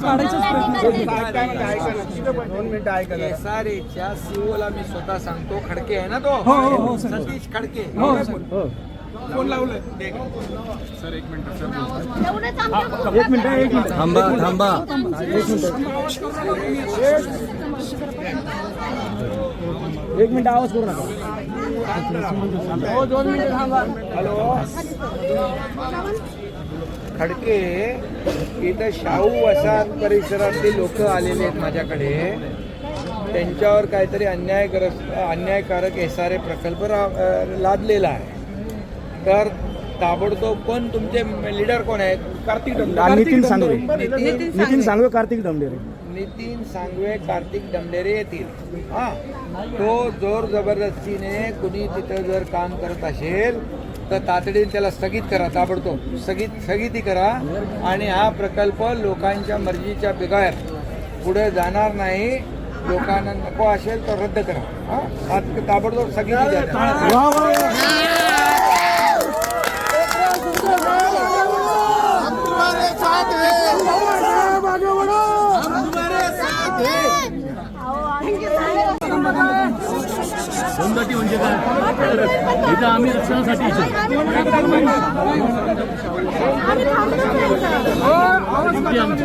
दोन मिनिटं ऐका जरा. केसारेच्या सीओला मी स्वतः सांगतो खडके आहे ना तो? हो, हो, हो, सर. सतीश खडके। हो, सर. हो. फोन लावलंय एक मिनिट एक मिनिट थांबा थांबा. एक मिनिट. आवाज करू नका. हो दोन मिनिटं थांबा. हॅलो. खडके इथं शाहू वसाहत परिसरातली लोक आलेले आहेत माझ्याकडे. त्यांच्यावर काहीतरी अन्यायग्रस्त अन्यायकारक एस आर ए प्रकल्प रा- लादलेला आहे. तर ताबडतोब पण तुमचे लीडर कोण आहेत? कार्तिक डोंगरे. नितीन सांगवे. नितीन सांगवे. कार्तिक दमडेरे नितीन सांगवे कार्तिक डमडेरे येतील. हा. तो जोर जबरदस्तीने कुणी तिथं जर काम करत असेल तर तातडीने त्याला स्थगित करा ताबडतोब. स्थगित स्थगिती करा आणि हा प्रकल्प लोकांच्या मर्जीच्या बिगार पुढे जाणार नाही. लोकांना नको असेल तर रद्द करा. हा? ताबडतोब स्थगिती दोनदाटी म्हणजे काय इथं आम्ही रक्षणासाठी इच्छितो. ड्युटी आमची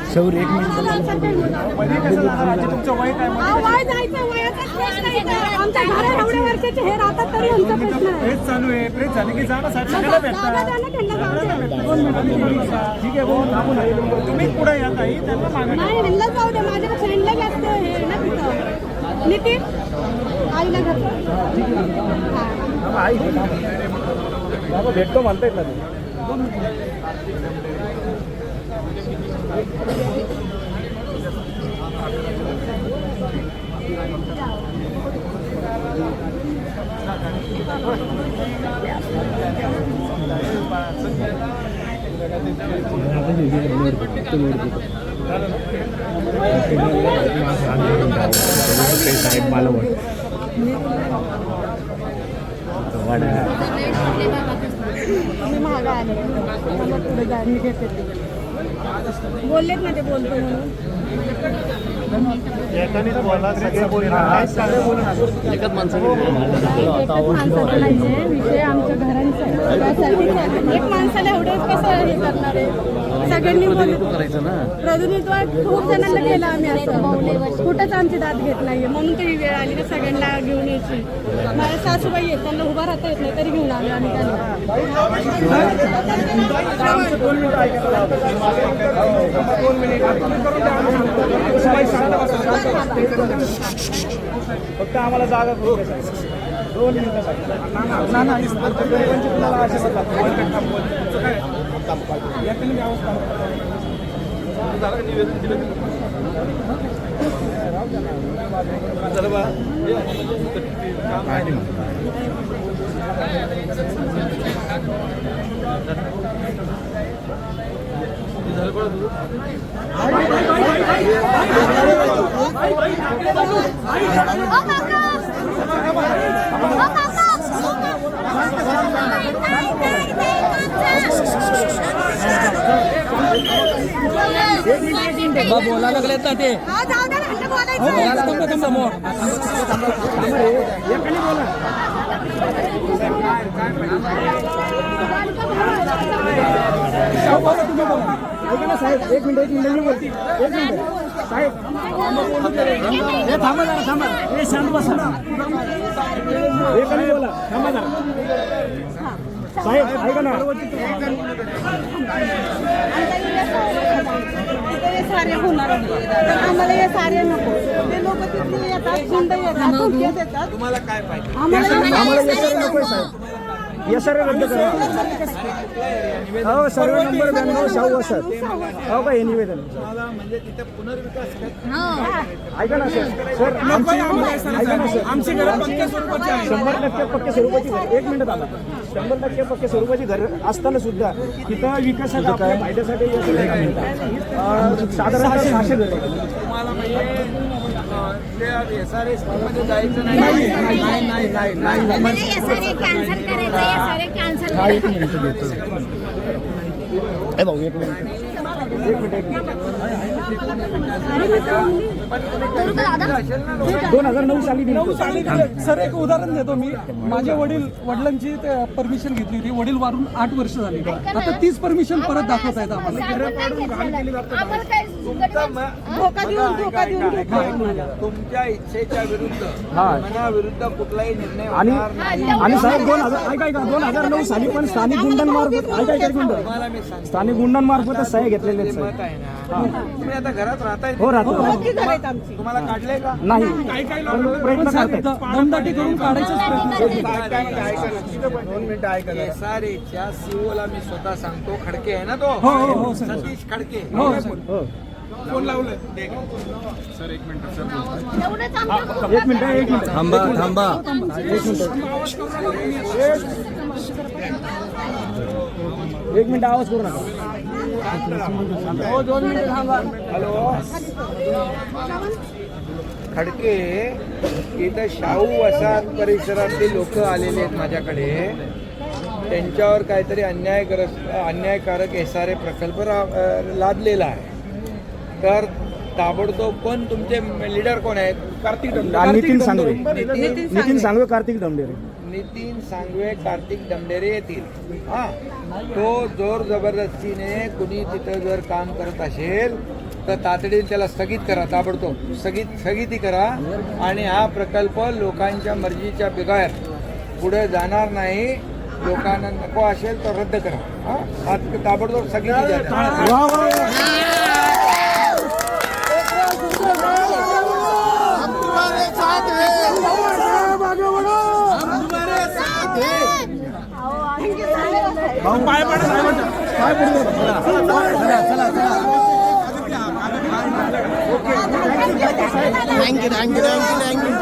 शौर्य एक हे तुम्ही पुढे या ताई? त्यांना मागा जाऊ द्या माझ्या फ्रेंडला जास्त हे आहे ना तिथं. नितीन? आईला घातलं. बाबा आई बाबा भेटतो म्हणतायत ना ते मी मला पुढे घेते बोललेत ना ते बोलतो म्हणून. एकाने तर बोला सगळे बोलणार सगळे बोलणार एकाच माणसाने एकच माणसाचा नाहीये विषय आमच्या घरांचा. आहे. त्यासाठीच आहे. एक माणसाला एवढंच कसं हे करणार आहे? सगळ्यांनी बोलू. करायचं ना. प्रतिनिधित्व खूप जणांना केलं आम्ही असं कुठंच आमची दाद घेत नाहीये. म्हणून तर वेळ आली ना सगळ्यांना घेऊन यायची. माझ्या सासूबाई आहेत त्यांना उभा राहता येत नाही तरी घेऊन आलो आम्ही त्यांना. मिनिटं फक्त आम्हाला जागा. दोन मिनिटासाठी ना ना बोलायला लागलेत ना ते हा, जाऊ द्या ना, ह्यांना बोलायचं आहे. समोर बोला साहेब, बोला, बोला. ना एक मिनिट एक मिनिट मी बोलते एक मिनिट साहेब हे थांबा जरा थांबा हे शांत बसा एकाने बोला थांबा जरा साहेब ऐका ना. तिथे सारे होणार आम्हाला हे सारे नको. ते लोक तिथले येतात गुंड येतात धमक्या देतात तुम्हाला काय पाहिजे आम्हाला नको आहे साहेब. हे सर्व रद्द करा. हो सर्व नंबर ब्याण्णव शाहू वसत हो का हे निवेदन. म्हणजे तिथे पुनर्विकास कर- ऐका ना सर. सर आमची ऐका ना सर. आमची घरं स्वरूपाची आहे शंभर टक्के पक्के स्वरूपाची घर. एक मिनिट आला शंभर टक्के पक्के स्वरूपाची घर असताना सुद्धा तिथं विकासात आपल्या फायद्यासाठी हे साधारणतः सहाशे घर. तुम्हाला म्हणजे जायचं नाही. नाही नाही नाही नाही नाही हे एक मिनिट घेतो. भाऊ एक मिनिट. दोन हजार नऊ साली दिली नऊ साली दिले. सर एक उदाहरण देतो मी. माझे वडील वडिलांची परमिशन घेतली होती. वडील वारून आठ वर्ष झाली. आता तीच परमिशन परत दाखवत आहेत आम्हाला. आम्हाला काय धोका देऊन धोका देऊन. घेतला तुमच्या इच्छेच्या विरुद्ध हा. मनाविरुद्ध कुठलाही निर्णय आणि होणार नाही. आणि साहेब दोन हजार ऐका ऐका. दोन हजार नऊ साली पण स्थानिक गुंडांमार्फत ऐका ऐका सांगतो. स्थानिक गुंडांमार्फत सह्या घेतलेले मत आहे. ना. तुम्ही आता घरात राहताय? हो राहतो. पक्की घर आहेत आमची. तुम्हाला काढले का? नाही. प्रयत्न करतायत द- दमदाटी करून काढायचाच प्रयत्न काय म्हणते ऐका ना दोन मिनिटं ऐका जरा. एसआरएच्या सीओला मी स्वतः सांगतो खडके आहे ना तो? हो, हो, हो, सर. सतीश खडके. हो सर. हो फोन एवढंच आमचं एक मिनिट एक मिनिट. थांबा थांबा. एक मिनिट आवाज करू नका. हो खडके इथं शाहू वसाहत परिसरातले लोक आलेले आहेत माझ्याकडे. त्यांच्यावर काहीतरी अन्यायग्रस्त अन्यायकारक एस आर ए प्रकल्प लादलेला आहे. तर ताबडतोब पण तुमचे लीडर कोण आहेत? कार्तिक आणि नितीन सांगवे. नितीन नितीन सांगवे कार्तिक डमडेरे नितीन सांगवे कार्तिक दमडेरे येतील. हा तो जोर जबरदस्तीने कुणी तिथं जर काम करत असेल तर तातडीने त्याला स्थगित करा ताबडतोब. स्थगित स्थगिती करा आणि हा प्रकल्प लोकांच्या मर्जीच्या बिगार पुढे जाणार नाही. लोकांना नको असेल तर रद्द करा. हा ताबडतोब स्थगिती द्या. वा वा वा. पाय थँक्यू थँक्यू थँक्यू थँक्यू